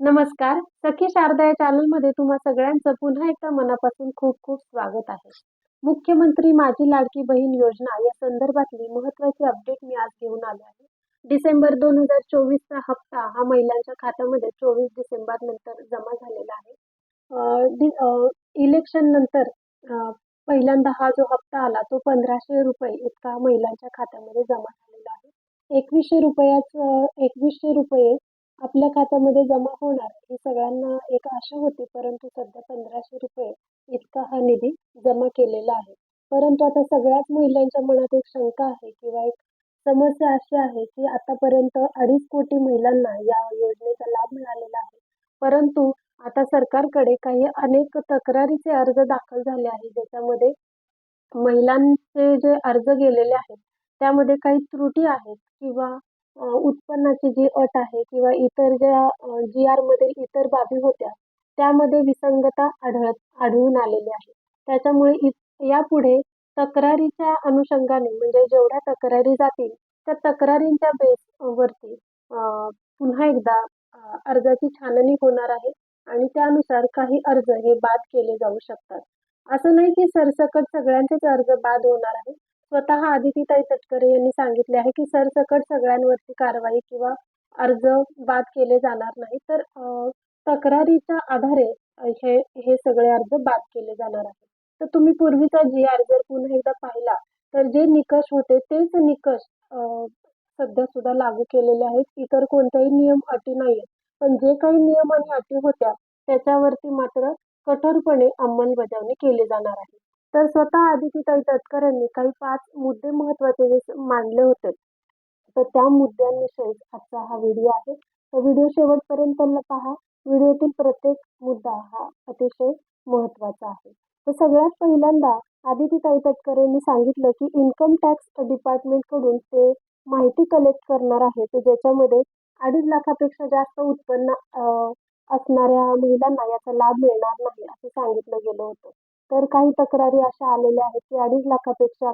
नमस्कार. सखी शारदा या चॅनलमध्ये तुम्हा सगळ्यांचं पुन्हा एकदा मनापासून खूप खूप स्वागत आहे. मुख्यमंत्री माझी लाडकी बहीण योजना या संदर्भातली महत्त्वाची अपडेट मी आज घेऊन आले आहे. डिसेंबर दोन हजार चोवीसचा हप्ता हा महिलांच्या खात्यामध्ये चोवीस डिसेंबर नंतर जमा झालेला आहे. इलेक्शन नंतर पहिल्यांदा हा जो हप्ता आला तो पंधराशे रुपये इतका महिलांच्या खात्यामध्ये जमा झालेला आहे. एकवीसशे रुपयाचं एकवीसशे रुपये आपल्या खात्यामध्ये जमा होणार ही सगळ्यांना एक आशा होती परंतु सध्या पंधराशे रुपये इतका हा निधी जमा केलेला आहे. परंतु आता सगळ्याच महिलांच्या मनात एक शंका आहे किंवा एक समस्या अशी आहे की आतापर्यंत अडीच कोटी महिलांना या योजनेचा लाभ मिळालेला आहे. परंतु आता सरकारकडे काही अनेक तक्रारीचे अर्ज दाखल झाले आहेत ज्याच्यामध्ये महिलांचे जे अर्ज गेलेले आहेत त्यामध्ये काही त्रुटी आहेत किंवा उत्पन्नाची जी अट आहे किंवा इतर ज्या जी आर इतर बाबी होत्या त्यामध्ये विसंगता आढळत आढळून आलेली आहे. त्याच्यामुळे इ- यापुढे तक्रारीच्या अनुषंगाने म्हणजे जेवढ्या तक्रारी जातील त्या तक्रारींच्या बेस वरती पुन्हा एकदा अर्जाची छाननी होणार आहे आणि त्यानुसार काही अर्ज हे बाद केले जाऊ शकतात. असं नाही की सरसकट सगळ्यांचेच अर्ज बाद होणार आहे स्वतः आदितीताई तटकरे यांनी सांगितले आहे की सरसकट सगळ्यांवरती कारवाई किंवा अर्ज बाद केले जाणार नाही. तर तक्रारीच्या आधारे हे हे सगळे अर्ज बाद केले जाणार आहेत. तर तुम्ही पूर्वीचा जी आर जर पुन्हा एकदा पाहिला तर जे निकष होते तेच निकष सध्या सुद्धा लागू केलेले आहेत. इतर कोणत्याही नियम अटी नाही पण जे काही नियम आणि अटी होत्या त्याच्यावरती मात्र कठोरपणे अंमलबजावणी केली जाणार आहे. तर स्वतः आदितीताई तटकर काही पाच मुद्दे महत्त्वाचे जे मांडले होते. तर त्या मुद्द्यांविषयीच आजचा हा व्हिडिओ आहे. तर व्हिडिओ शेवटपर्यंत न पहा. व्हिडिओतील प्रत्येक मुद्दा हा अतिशय महत्त्वाचा आहे. तर सगळ्यात पहिल्यांदा आदितीताई तटकर यांनी सांगितलं की इन्कम टॅक्स डिपार्टमेंटकडून ते माहिती कलेक्ट करणार आहे तर ज्याच्यामध्ये अडीच लाखापेक्षा जास्त उत्पन्न असणाऱ्या महिलांना याचा लाभ मिळणार नाही असं सांगितलं गेलं होतं. तर काही तक्रारी अशा आलेल्या आहेत की अडीच लाखापेक्षा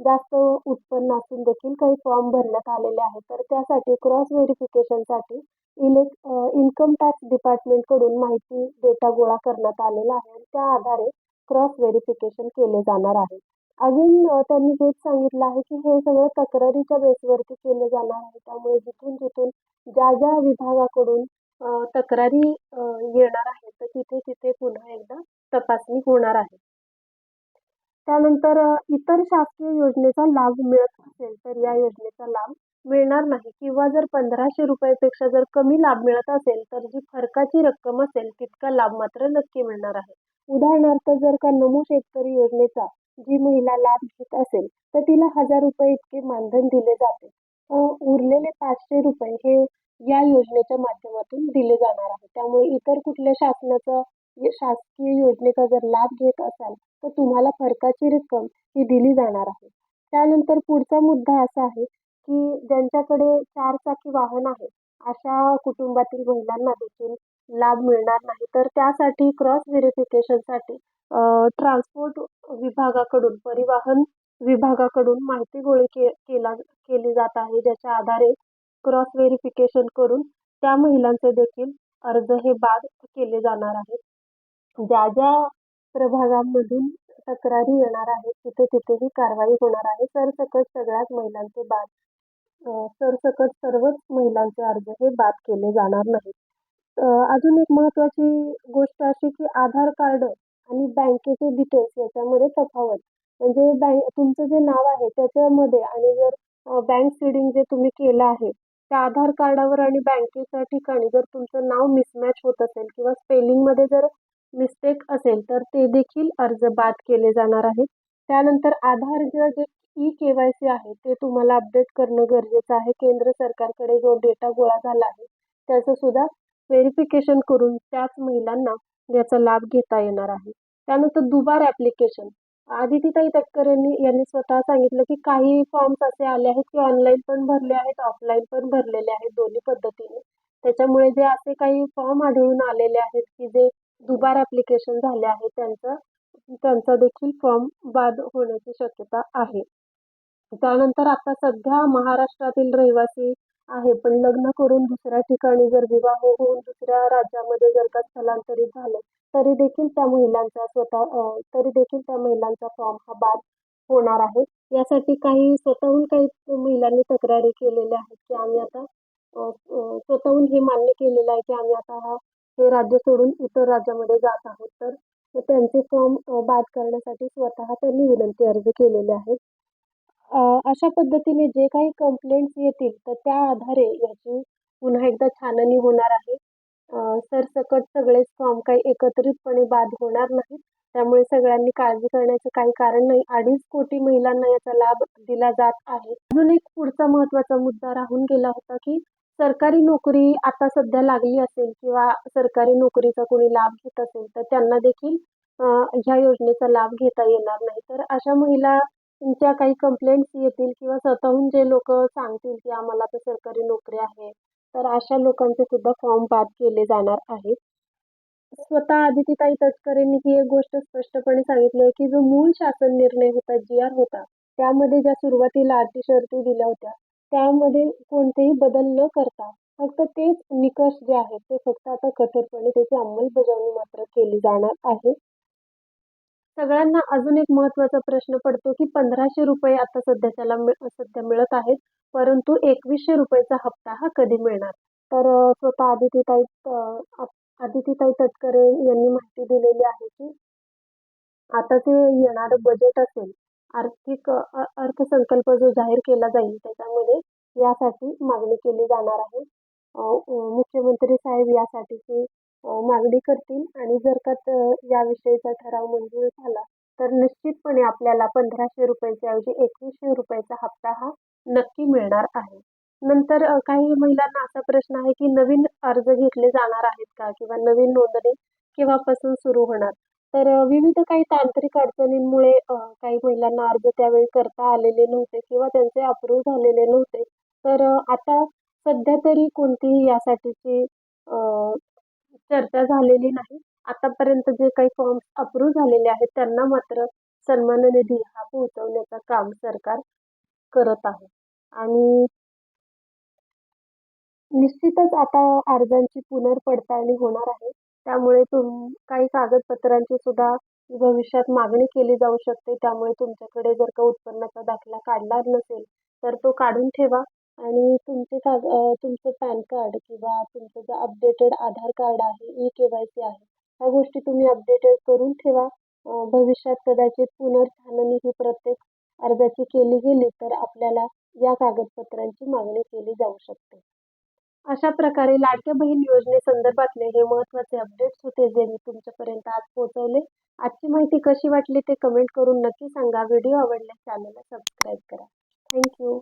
जास्त उत्पन्न असून देखील काही फॉर्म भरण्यात आलेले आहेत. तर त्यासाठी क्रॉस व्हेरिफिकेशनसाठी इलेक्ट इन्कम टॅक्स डिपार्टमेंटकडून माहिती डेटा गोळा करण्यात आलेला आहे आणि त्या आधारे क्रॉस व्हेरिफिकेशन केले जाणार आहे. अजून त्यांनी हेच सांगितलं आहे की हे सगळं तक्रारीच्या बेसवरती केलं जाणार आहे. त्यामुळे जिथून जिथून ज्या ज्या विभागाकडून तक्रारी येणार आहेत तर तिथे तिथे पुन्हा एकदा तपासणी होणार आहे. त्यानंतर इतर शासकीय योजनेचा लाभ मिळत असेल तर या योजनेचा लाभ मिळणार नाही किंवा जर पंधराशे रुपयापेक्षा जर कमी लाभ मिळत असेल तर जी फरकाची रक्कम असेल तितका लाभ मात्र नक्की मिळणार आहे. उदाहरणार्थ जर का नमो शेतकरी योजनेचा जी महिला लाभ घेत असेल तर तिला हजार रुपये इतके मानधन दिले जाते. उरलेले पाचशे रुपये हे या योजनेच्या माध्यमातून दिले जाणार आहे. त्यामुळे इतर कुठल्या शासनाचा शासकीय योजनेचा जर लाभ घेत असाल तर तुम्हाला फरकाची रक्कम ही दिली जाणार आहे. त्यानंतर पुढचा मुद्दा असा आहे की ज्यांच्याकडे चार चाकी वाहन आहे अशा कुटुंबातील महिलांना देखील लाभ मिळणार नाही. तर त्यासाठी क्रॉस व्हेरिफिकेशनसाठी ट्रान्सपोर्ट विभागाकडून परिवहन विभागाकडून माहिती गोळी के केला केली जात आहे. ज्याच्या आधारे क्रॉस व्हेरिफिकेशन करून त्या महिलांचे देखील अर्ज हे बाद केले जाणार आहेत ज्या ज्या प्रभागांमधून तक्रारी येणार आहेत तिथे तिथे ही कारवाई होणार आहे. सरसकट सगळ्याच महिलांचे बाद सरसकट सर्वच महिलांचे अर्ज हे बाद केले जाणार नाहीत. अजून एक महत्त्वाची गोष्ट अशी की आधार कार्ड आणि बँकेचे डिटेल्स याच्यामध्ये तफावत. म्हणजे बँक तुमचं जे नाव आहे त्याच्यामध्ये आणि जर बँक सीडिंग जे तुम्ही केलं आहे त्या आधार कार्डावर आणि बँकेच्या ठिकाणी जर तुमचं नाव मिसमॅच होत असेल किंवा स्पेलिंगमध्ये जर मिस्टेक असेल तर ते देखील अर्ज बाद केले जाणार आहेत त्यानंतर आधार जे ई के वाय सी आहे ते तुम्हाला अपडेट करणं गरजेचं आहे. केंद्र सरकारकडे जो डेटा गोळा झाला आहे त्याचं सुद्धा व्हेरिफिकेशन करून त्याच महिलांना याचा लाभ घेता येणार आहे. त्यानंतर दुबार ॲप्लिकेशन आदितीताई तटकर यांनी यांनी स्वतः सांगितलं की काही फॉर्म्स असे आले आहेत की ऑनलाईन पण भरले आहेत ऑफलाईन पण भरलेले आहेत दोन्ही पद्धतीने. त्याच्यामुळे जे असे काही फॉर्म आढळून आलेले आहेत की जे दुबार ॲप्लिकेशन झाले आहे त्यांचं त्यांचा देखील फॉर्म बाद होण्याची शक्यता आहे. त्यानंतर आता सध्या महाराष्ट्रातील रहिवासी आहे पण लग्न करून दुसऱ्या ठिकाणी जर विवाह होऊन दुसऱ्या राज्यामध्ये जर का स्थलांतरित झाले तरी देखील त्या महिलांचा स्वतः तरी देखील त्या महिलांचा फॉर्म हा बाद होणार आहे. यासाठी काही स्वतःहून काही महिलांनी तक्रारी केलेल्या आहेत की आम्ही आता स्वतःहून हे मान्य केलेलं आहे की आम्ही आता हा हे राज्य सोडून इतर राज्यामध्ये जात आहोत तर त्यांचे फॉर्म बाद करण्यासाठी स्वतः त्यांनी विनंती अर्ज केलेले आहेत. अशा पद्धतीने जे काही कंप्लेंट्स येतील तर त्या आधारे याची पुन्हा एकदा छाननी होणार आहे. सरसकट सगळेच फॉर्म काही एकत्रितपणे बाद होणार नाहीत. त्यामुळे सगळ्यांनी काळजी करण्याचं काही कारण नाही. अडीच कोटी महिलांना याचा लाभ दिला जात आहे. अजून एक पुढचा महत्त्वाचा मुद्दा राहून गेला होता की सरकारी नोकरी आता सध्या लागली असेल किंवा सरकारी नोकरीचा कोणी लाभ घेत असेल तर त्यांना देखील ह्या योजनेचा लाभ घेता येणार नाही. तर अशा महिला तुमच्या काही कंप्लेंट्स येतील किंवा स्वतःहून जे लोक सांगतील की आम्हाला तर सरकारी नोकरी आहे तर अशा लोकांचे सुद्धा फॉर्म बाद केले जाणार आहेत. स्वतः आदितीताई तटकरेंनी ही एक गोष्ट स्पष्टपणे सांगितली आहे की जो मूळ शासन निर्णय होता जी आर होता त्यामध्ये ज्या सुरुवातीला अटी शर्ती दिल्या होत्या त्यामध्ये कोणतेही बदल न करता फक्त तेच निकष जे आहेत ते फक्त आता कठोरपणे त्याची अंमलबजावणी मात्र केली जाणार आहे. सगळ्यांना अजून एक महत्त्वाचा प्रश्न पडतो की पंधराशे रुपये आता सध्याच्याला सध्या मिळत आहेत परंतु एकवीसशे रुपयेचा हप्ता हा कधी मिळणार? तर स्वतः आदितीताई आदितीताई तटकरे यांनी माहिती दिलेली आहे की आता जे येणारं बजेट असेल आर्थिक अर्थसंकल्प जो जाहीर केला जाईल त्याच्यामध्ये यासाठी मागणी केली जाणार आहे. मुख्यमंत्री साहेब यासाठीची मागणी करतील आणि जर का याविषयीचा ठराव मंजूर झाला तर निश्चितपणे आपल्याला पंधराशे रुपयाच्या ऐवजी एकवीसशे रुपयाचा हप्ता हा नक्की मिळणार आहे. नंतर काही महिलांना असा प्रश्न आहे की नवीन अर्ज घेतले जाणार आहेत का? किंवा नवीन नोंदणी केव्हापासून सुरू होणार? तर विविध काही तांत्रिक अडचणींमुळे अ, काही महिलांना अर्ज त्यावेळी करता आलेले नव्हते किंवा त्यांचे अप्रूव्ह झालेले नव्हते. तर अ, आता सध्या तरी कोणतीही यासाठीची अ, चर्चा झालेली नाही. आतापर्यंत जे काही फॉर्म अप्रूव्ह झालेले आहेत त्यांना मात्र सन्मान निधी हा पोहोचवण्याचं काम सरकार करत आहे. आणि निश्चितच आता अर्जांची पुनर्पडताळणी होणार आहे. त्यामुळे तुम काही कागदपत्रांची सुद्धा भविष्यात मागणी केली जाऊ शकते. त्यामुळे तुमच्याकडे जर का उत्पन्नाचा दाखला काढला नसेल तर तो काढून ठेवा. आणि तुमचे काग तुमचं पॅन कार्ड किंवा तुमचं जे अपडेटेड आधार कार्ड आहे ई के वाय सी आहे ह्या गोष्टी तुम्ही अपडेटेड करून ठेवा. भविष्यात कदाचित पुनर्छाननी ही प्रत्येक अर्जाची केली गेली तर आपल्याला या कागदपत्रांची मागणी केली जाऊ शकते. अशा प्रकारे लाडक्या बहीण योजनेसंदर्भातले हे महत्त्वाचे अपडेट्स होते जे मी तुमच्यापर्यंत आज पोहोचवले. आजची माहिती कशी वाटली ते कमेंट करून नक्की सांगा. व्हिडिओ आवडल्यास चॅनलला सबस्क्राईब करा. थँक्यू